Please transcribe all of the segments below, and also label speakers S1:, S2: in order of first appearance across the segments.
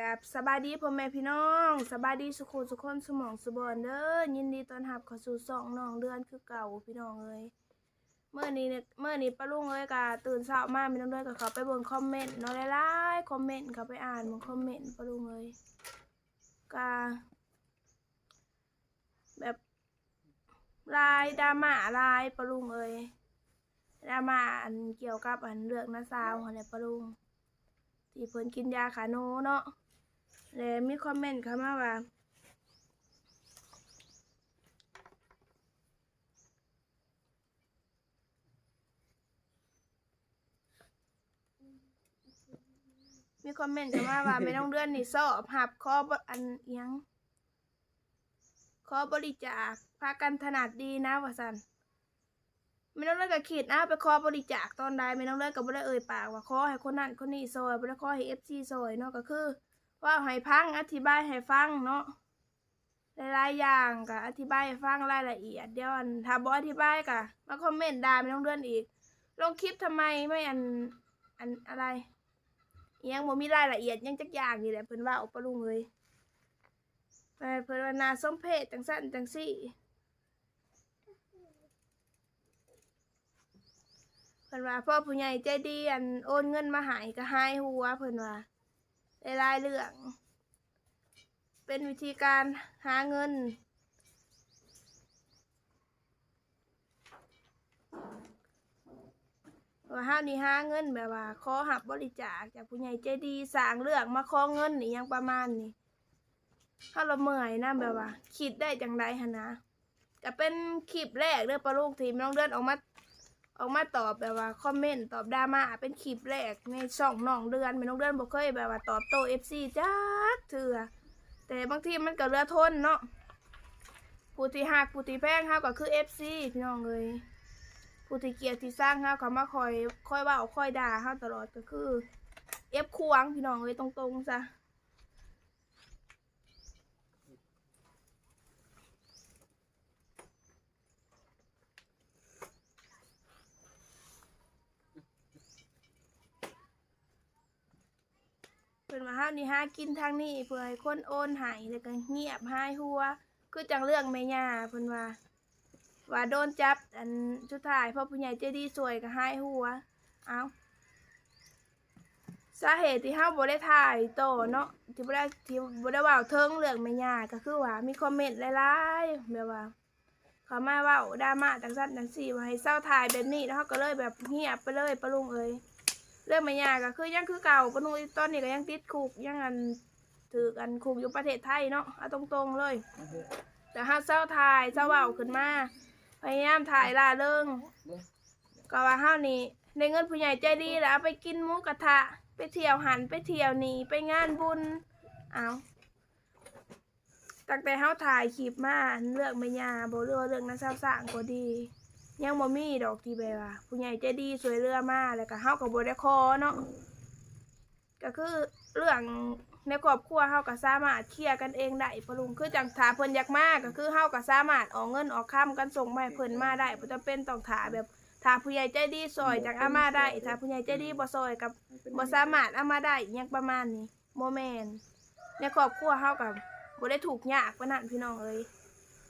S1: กับสบายดีพ่อแม่พี่น้องสบายดีสุขุสุขคนสมองสุบอนเด้อยินดีต้อนรับเข้าสู่สองน้องเดือนคือเก่าพี่น้องเอ้ยเมื่อนี้เนี่ยเมื่อนี้ป้าลุงเอ้ยกะตื่นเช้ามาพี่น้องเด้อก็เขาไปเบิ่งคอมเมนต์เนาะหลายๆคอมเมนต์เขาไปอ่านเบิ่งคอมเมนต์ป้าลุงเอ้ยกะแบบลายดราม่าลายป้าลุงเอ้ยดราม่าอันเกี่ยวกับอันเรื่องน้าสาวของเนี่ยป้าลุงที่เพิ่นกินยาขาโนเนาะ แล้วมีคอมเมนต์เข้ามาว่ามีคอมเมนต์เข้ามาว่าไม่ต้องเลื่อนนี่สอบหับข้อบอันเอียงขอบริจาคพากันถนัดดีนะว่าสันไม่ต้องเลื่อนกับขีดนะไปขอบริจาคตอนใดไม่ต้องเลื่อนกับบ่ได้เอ่ยปากว่าขอให้คนนั้นคนนี้ซอยบ่ได้ขอให้เอฟซีซอยเนาะก็คือ ว่าให้พังอธิบายให้ฟังเนาะหลายๆอย่างก็อธิบายให้ฟังรายละเอียดเดี๋ยวอันถ้าบ่อธิบายก็มาคอมเมนต์ด่าไม่ต้องเลื่อนอีก ลงคลิปทำไมไม่อันอันอะไรยังบ่มีรายละเอียดยังจักอย่างนี่แหละเพิ่นว่าเอาปะลุงเลยไปเพิ่นว่านาสมเพศจังซั่นจังซี่เพิ่นว่าพ่อผู้ใหญ่ใจดีอันโอนเงินมาให้ก็หายหัวเพิ่นว่า หลายๆเรื่อง เป็นวิธีการหาเงิน ว่าห้าวนี่หาเงินแบบว่าขอหับบริจาคจากผู้ใหญ่ใจดีสร้างเรื่องมาขอเงินนี่ยังประมาณนี้ถ้าเราเมื่อยนะแบบว่า คิดได้จังไดหนนะก็เป็นคลิปแรกเด้องปลาลูกทีมน้องเดือนออกมา ออกมาตอบแบบว่าคอมเมนต์ตอบดราม่าเป็นคลิปแรกในช่องน้องเดือนไม่น้องเดือนบ่เคยแบบว่าตอบโต้เอฟซีจักเถื่อแต่บางทีมันก็เรือทนเนาะผู้ที่หักผู้ที่แพงเฮาก็คือเอฟซีพี่น้องเลยผู้ที่เกียดที่สร้างเฮาเขามาคอยคอยว่าคอยด่าเฮาตลอดก็คือเอฟควงพี่น้องเลยตรงๆซะ นมาห้านี่หากินทางนี้เพื่อให้คนโอนหายแล้วก็เงียบหายหัว คือจังเรื่องแม่ย่าเพิ่นว่า ว่าโดนจับอันสุดท้ายพ่อผู้ใหญ่ใจดีสวยก็หายหัว เอาสาเหตุที่เฮาบ่ได้ถ่ายโตเนาะที่บ่ได้ที่บ่ได้เว้าเทิงเรื่องแม่ย่าก็คือว่ามีคอมเมนต์หลายๆแบบว่าเขามาว้าดราม่าจังซั่นจังซี่ว่าให้เศร้าถ่ายแบบนี้แล้วเฮาก็เลยแบบเงียบไปเลยปะลุงเอ้ย เรื่องม่ยาก็คือยังคือเก่าปะลุงเอ้ยตอนนี้ก็ยังติดคุกยังอันถือกันคุกอยู่ประเทศไทยเนาะเอาตรงๆเลย แต่เฮาเศร้าถ่ายเศร้าเว้าขึ้นมาพยายามถ่ายล่าเริงก็ว่าเฮานี่ได้เงินผู้ใหญ่ใจดีแล้วไปกินหมูกระทะ ไปเที่ยวหันไปเที่ยวนี่ไปงานบุญเอาตั้งแต่เฮาถ่ายคลิปมาเรื่องไม่ยาบ่เรื่องว่าเรื่องนั้นเศร้าสางก็ดี ยังบ่มีดอกที่แบบว่าผู้ใหญ่ใจดีสวยเรือมาแล้วก็เฮาก็บ่ได้ขอเนาะก็คือเรื่องในครอบครัวเฮาก็สามารถเคลียร์กันเองได้ปะลุงคือจังถาเพิ่นอยากมาก็คือเฮาก็สามารถออกเงินออกค้ำกันส่งมาให้เพิ่นมาได้บ่จำเป็นต้องถาแบบถ้าผู้ใหญ่ใจดีซอยจากอามาได้ถ้าผู้ใหญ่ใจดีบ่ซอยกับบ่สามารถเอามาได้อิหยังประมาณนี้บ่แม่นในครอบครัวเฮาก็บ่ได้ถูกยากปานนั้นพี่น้องเอ้ย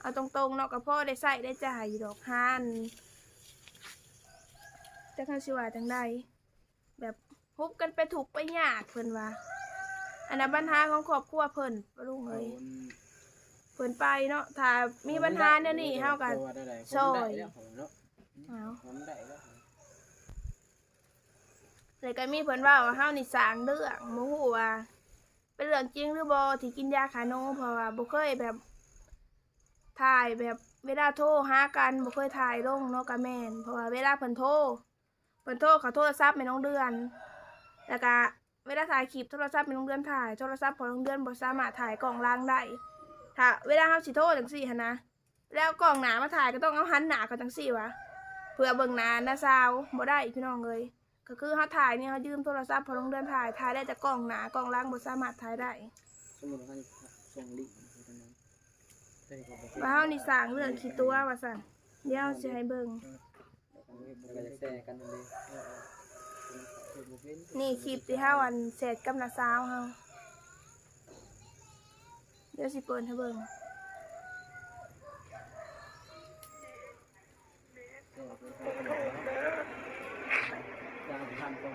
S1: เอาตรงๆเนาะก็พอได้ใช้ได้จ่ายอยู่ดอกหานแต่คันสิว่าจังใดแบบฮุบกันไปถูกข์ไปยากเพิ่นว่าอันนั้นปัญหาของครอบครัวเพิ่นปะลุงเอ้ยเพิ่นไปเนาะถ้ามีปัญหาแนวนี้เฮาก็ซอยเอา
S2: ผมได้แล้ว
S1: เลยก็มีเพิ่นว่าว่าเฮานี่สร้างเรื่องบ่ฮู้ว่าเป็นเรื่องจริงหรือบ่ที่กินยาคาโนเพราะว่าบ่เคยแบบ ถ่ายแบบเวลาโทรหากันบ่เคยถ่ายลงเนาะก็แม่นเพราะว่าเวลาเพิ่นโทรเพิ่นโทรเขาโทรศัพท์แม่น้องเดือน แล้วก็เวลาถ่ายคลิปโทรศัพท์แม่น้องเดือนถ่ายโทรศัพท์ของน้องเดือนบ่สามารถถ่ายกล่องล่างได้ถ้าเวลาเฮาสิโทรจังซี่หั่นนะแล้วกล่องหนามาถ่ายก็ต้องเอาหันหนาเขาจังซี่วะเพื่อเบิ่งหน้าหน้าซาวบ่ได้พี่น้องเลยก็คือเฮาถ่ายเนี่ยเฮายืมโทรศัพท์พอลงเดินถ่ายถ่ายได้แต่กล้องหนากล้องล่างบ่สามารถถ่ายได้
S2: สมมุติว่าส่งลิงก์
S1: ว่าเฮานี่สร้างเรื่องขี้ตัวว่าซั่นเดี๋ยวสิให้เบิ่ง
S2: นี่
S1: คลิปที่เฮาอันเสร็จกับน้าสาวเฮาเดี๋ยวสิเปิดให้เบิ่ง
S2: ก็เป็นข้อเสนอการทำต้อ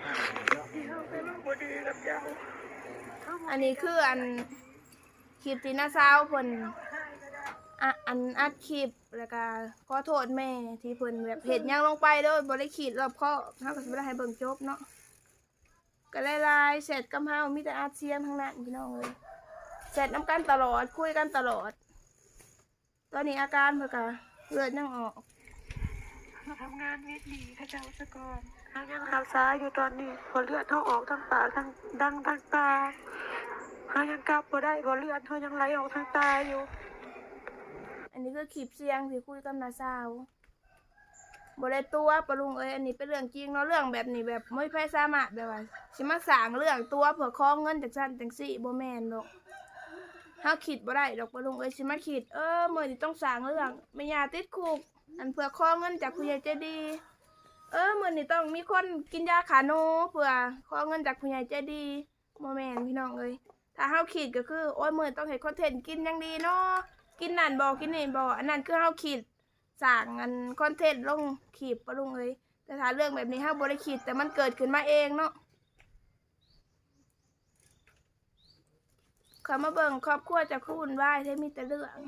S2: ง
S1: อันนี้คืออันคลิปที่น้าสาวเพิ่น อะอันอัดคลิปแล้วก็ขอโทษแม่ที่เพิ่นแบบเฮ็ดหยังลงไปโดยบ่ได้คิดรอบคอบเฮาก็สิบ่ได้ให้เบิ่งจบเนาะก็หลายๆเสร็จกับเฮามีแต่อาเซียนทั้งนั้นพี่น้องเอ้ยเสร็จนํกันตลอดคุยกันตลอด ตอนนี้อาการเพิ่นก็เลือดยังออก
S3: มาทำงานเวทดีข้าเจ้าสก่อนทางยังรักษาอยู่ตอนนี้พอเลือดเท่าออกทางปากทางดังทางตาหายังกลับบ่ได้พอเลือดเท่ายังไหลออกทางตาอยู่
S1: อันนี้คือคลิปเสียงที่คุยกับนาสาวบ่ได้ตัวปะลุงเอ้ยอันนี้เป็นเรื่องจริงเนาะเรื่องแบบนี้แบบไม่ใครสามารถแบบว่าสิมาสางเรื่องตัวเพื่อขอเงินจากฉันจังซี่บ่แมนดอกเฮาคิดบ่ได้ดอกปะลุงเอ้ยสิมาคิดเออมือนี้ต้องสางเรื่องไม่ยาติดคุกอันเพื่อขอเงินจากผู้ใหญ่ใจดี เออมือนี้ต้องมีคนกินยาขาโนเพื่อขอเงินจากผู้ใหญ่ใจดีบ่แมนพี่น้องเอ้ยถ้าเฮาคิดก็คือโอ้ยมือนต้องเฮ็ดคอนเทนต์กินอย่างดีเนาะ กินนั่นบอกินนี่บอกอันนั้นคือเฮาคิดสั่งอันคอนเทนต์ลงขีบปะลุงเลยแต่ถ้าเรื่องแบบนี้เฮาบ่ได้คิดแต่มันเกิดขึ้นมาเองเนาะเขามาเบิ่งครอบครัวจะคือวุ่นวายใช่มีแต่เรื่อง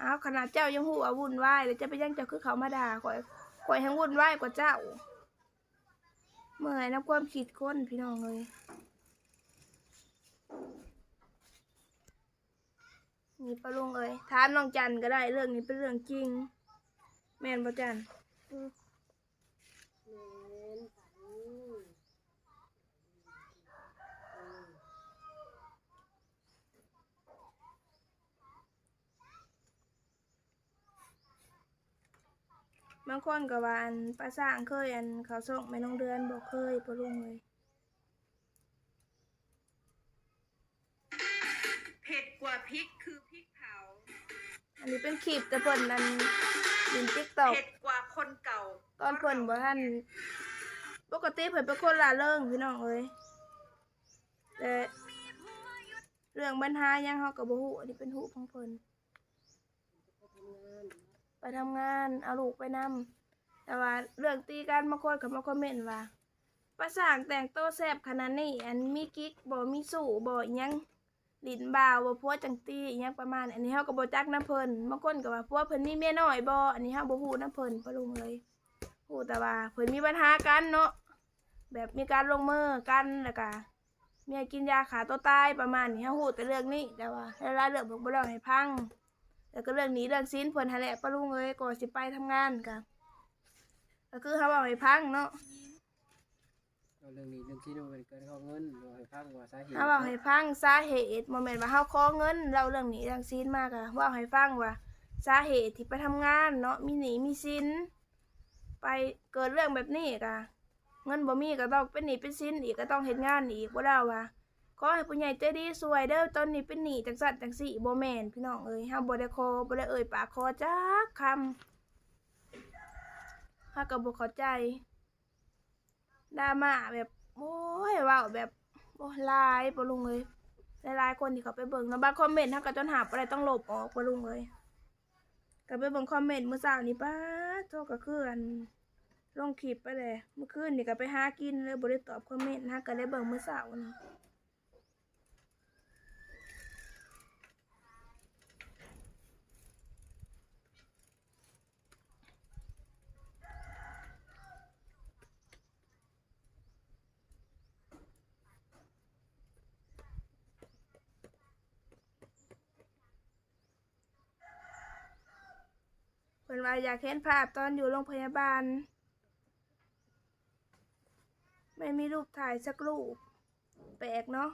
S1: อ้าวขนาดเจ้ายังหูว่าวุ่นวายแล้วจะไปยังเจ้าคือเขามาด่าข่อยข่อยยังวุ่นวายกว่าเจ้า เมื่อยน้ำความคิดคนพี่น้องเลย นี่ปะลุงเอ้ยถามน้องจันก็ได้เรื่องนี้เป็นเรื่องจริง แม่นบ่จันบางคนก็ว่าอันป้าสร้างเคยอันเขาส่งแม่น้องเดือนบอกเคยปะลุงเลย
S4: เผ็ดกว่าพริกคือ
S1: อันนี้เป็นคลิปแต่เพิ่นอันดินติ๊กตอก
S4: เผ็ดกว่าคนเก่า
S1: ตอนเพิ่นบ่ทันปกติเพิ่นเป็นคนล่าเริงพี่น้องเอ้ยแต่เรื่องปัญหาหยังเฮาก็บ่ฮู้อันนี้เป็นฮู้ของเพิ่นไปทำงานเอาลูกไปนำแต่ว่าเรื่องตีกันบางคนก็มาคอมเมนต์ว่าประสร้างแต่งโตวแซ่บขนาดนี้อันมีกิ๊กบ่มีสู่บ่อิหยัง ลินบ่าวบ่พัวจังตีอิหยังประมาณนี้อันนี้เฮาก็บ่จักนํเพิ่นบางคนก็ว่าพัวเพิ่นมีเมียน้อยบ่อันนี้เฮาบ่ฮู้นํเพิ่นปะลุงเลยพูดแต่ว่าเพิ่นมีปัญหากันเนาะแบบมีการลงมือกันแล้วก็เมียกินยาขาตัวตายประมาณนี้เฮาฮู้แต่เรื่องนี้แต่ว่าหลาเรื่องเพิ่นบ่เล่าให้พังแล้วก็เรื่องนี้เรื่องซีนเพิ่นหั่นแหละปะลุงเอ้ยก่อนสิไปทำงานก็ก็คือเฮาเว้าให้พังเนาะ
S2: เอาเรื่องนี้เรื่องที่โน้เป็นเกิดข้อเงินเราให้ฟังว่าสาเหตุ
S1: เฮาเว้าให้ฟังสาเหตุบ่แม่นว่าเฮาขอเงินเล่าเรื่องนี้เรื่องซีนมากอะเว้าให้ฟังว่าสาเหตุที่ไปทำงานเนาะมีหนี้มีสินไปเกิดเรื่องแบบนี้กะเงินบ่มีก็ต้องเป็นหนี้เป็นสินอีกก็ต้องเฮ็ดงานอีกบ่ได้ว่าขอให้ผู้ใหญ่ใจดีช่วยเด้อตอนนี้เป็นหนี้จังซั่นจังซี่บ่แม่นพี่น้องเอ้ยเฮาบ่ได้ขอบ่ได้เอ่ยปากขอจักคำเฮาก็บ่เข้าใจ ดราม่าแบบโอ้ยว้าแบบโอ้ลายบลุงเลยหลายๆคนที่เขาไปเบิ่งเนาะบางคอมเมนต์เฮาก็จนหาอะไรต้องหลบออกบ่ลุงเลยก็ไปเบิ่งคอมเมนต์เมื่อเช้านี้ป้าโทษกับเคืออันลงคลิปไปเลย เมื่อคืนนี่ก็ไปหากินเลยบริตอบคอมเมนต์นะก็ได้เบิ่งเมื่อเสาร์นี่เพิ่นว่าอยากเห็นภาพตอนอยู่โรงพยาบาล ไม่มีรูปถ่ายสักรูป แปลกเนาะ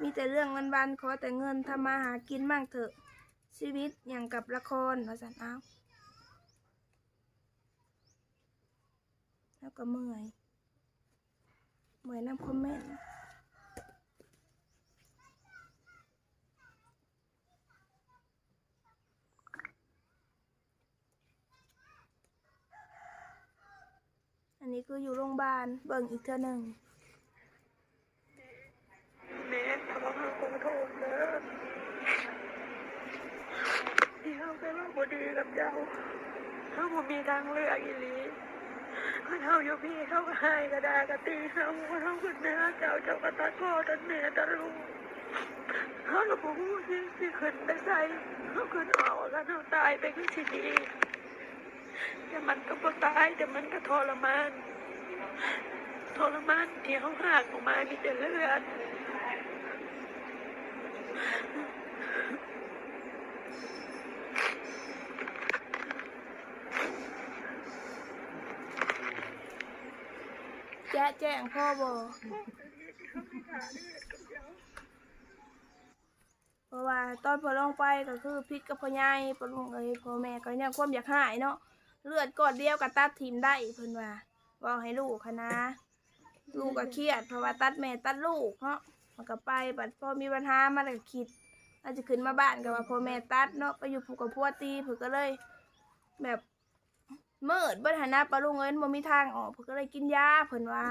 S1: มีแต่เรื่องวันๆขอแต่เงินทำมาหากินบ้างเถอะ ชีวิตอย่างกับละครภาษาอ้าวแล้วก็เมื่อย เมื่อยน้ำคอมเมนต์ี้คืออยู่โรงพยาบาลเบิ่งอีกเธอหนึ่ง
S3: เมสขอขอโทษนะที่เขาเป็นลูกบดีกับเจ้าเขาผมมีทางเลือกอีหลีมันเขาอยู่พี่เขาหายกระดากระตีเขาเขาขึ้นเนื้อเจ้าเจ้าก็ตัพ่อตันเม่ตัดลูกเขาหลบหูสิสิขึ้นไปใส่เขาขึ้นออกแล้วเขาตายไปก็สิดี แต่มันก็บ่ตายแต่มันก็ทรมาน ทรมานที่เขาหักออกมามีแต่เลือด
S1: แจ้แจ้งพ่อบ่เพราะว่าตอนพอลงไปก็คือพิษกับพ่อใหญ่ปะลุงเอ้ยพ่อแม่ก็ยังความอยากหายเนาะ เลือดกอดเดียวก็ตัดทิมได้เพิ่นว่าบอกให้ลูกคะนะลูกก็เครียดเพราะว่าตัดแม่ตัดลูกเนาะมันก็ไปบัดพอมีปัญหามาแล้วก็คิดอาจจะขึ้นมาบ้านก็ว่าพ่อแม่ตัดเนาะไปอยู่ผูกกับพัวตีเพิ่นก็เลย แบบเมืดเบิ่นหันหน้าปลาลุงเอ้ยบ่มีทางออกเพิ่นก็เลยกินยาเพิ่นว่า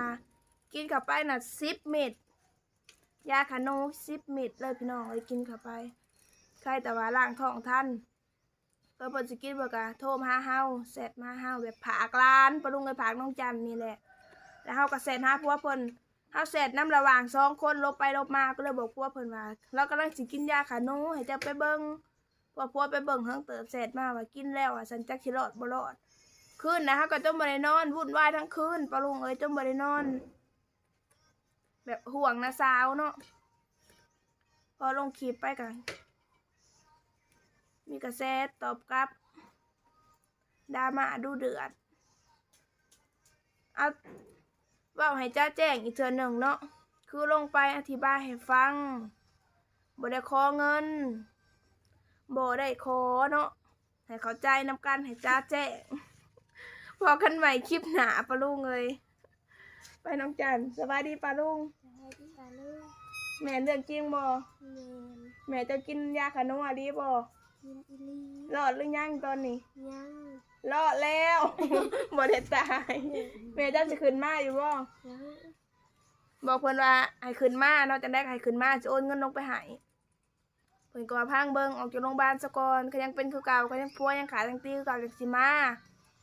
S1: กินเข้าไปน่ะ10เม็ดยาคาโน10เม็ดเลยพี่น้องเอ้ยกินเข้าไปใครแต่ว่าล้างท้องทัน ก็เพิ่นสิกินเบิดก็โทรมาหาเฮาแซดมาหาเฮาแบบผากรานปลาลุงเอ้ยผากน้องจันนี่แหละ แล้วเฮาก็แซดหาผัวเพิ่นเฮาแซดน้ำระหว่างสองคนลบไปลบมาก็เลยบอกผัวเพิ่นว่าเรากำลังสิกินยาคาโนให้เจ้าไปเบิ่งพอผัวไปเบิ่งเฮิงเติบแซดมาว่ากินแล้วอะสันจักสิรอดบ่รอดคืนนะฮะก็จมบ่ได้นอนวุ่นวายทั้งคืนปะลุงเอ้ยจมบ่ได้นอน แบบห่วงนะสาวเนาะพอลงคลิปไปกัน มีกระแสตอบกลับดราม่าดูเดือดเอาเว่าให้จ้าแจ้งอีกเทื่อหนึ่งเนาะคือลงไปอธิบายให้ฟังบ่ได้ขอเงินบ่ได้ขอเนาะให้เข้าใจนำกันให้จ้าแจ้งพอกันใหม่คลิปหนาปะลุงเลยไปน้องจันสบายดีปะลุง
S5: สวัสดีค่ะลูก
S1: แม่เรื่องจริงบ่
S5: เมน
S1: แม่จะกินยาขนมอะดีบ่
S5: ยินอีลี
S1: รอดหรือยังตอนนี้
S5: ยัง
S1: รอดแล้วบ่ได้ตายแม่เจ้าจะขึ้นมาอยู่บ่
S5: ยัง
S1: บอกเพิ่นว่าให้ขึ้นมาเนาะจังได้ให้ขึ้นมาจะโอนเงินลงไปให้เพิ่นก็ว่าพังเบิ่งออกจากโรงพยาบาลซะก่อนก็ยังเป็นคือเก่าก็ยังพัวยังขายังตีคือเก่าจังสิมา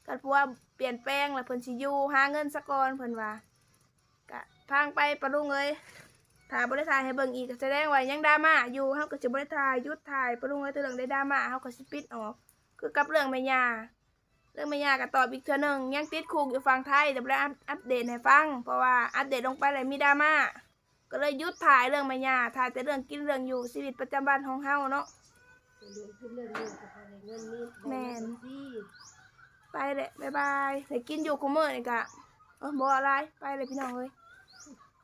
S1: ก็พัวเปลี่ยนแปลงแล้วเพิ่นสิอยู่หาเงินซะก่อนเพิ่นว่าก็พังไปปะลุงเอ้ย ถ้าบ่ได้ถ่ายให้เบิ่งอีกก็แสดงว่ายังดราม่าอยู่เฮาก็สิบ่ได้ถ่ายยุดถ่ายปะลุงเอ้ยแต่เรื่องได้ดราม่าเฮาก็สิปิดออก คือกับเรื่องแม่ย่าเรื่องแม่ย่าก็ตอบอีกเทื่อหนึงยังติดคุกอยู่ฝั่งไทยแต่บ่ได้อัปอัปเดตให้ฟัง เพราะว่าอัปเดตลงไปแล้วมีดราม่าก็เลยยุดถ่ายเรื่องแม่ย่าถ่ายแต่เรื่องกินเรื่องอยู่ชีวิตประจำวันของเฮาเนาะแมนไปเลยบ๊ายบายไปกินอยู่คุมเมอร์นี่กะเออบ่อะไรไปเลยพี่น้องเอ้ย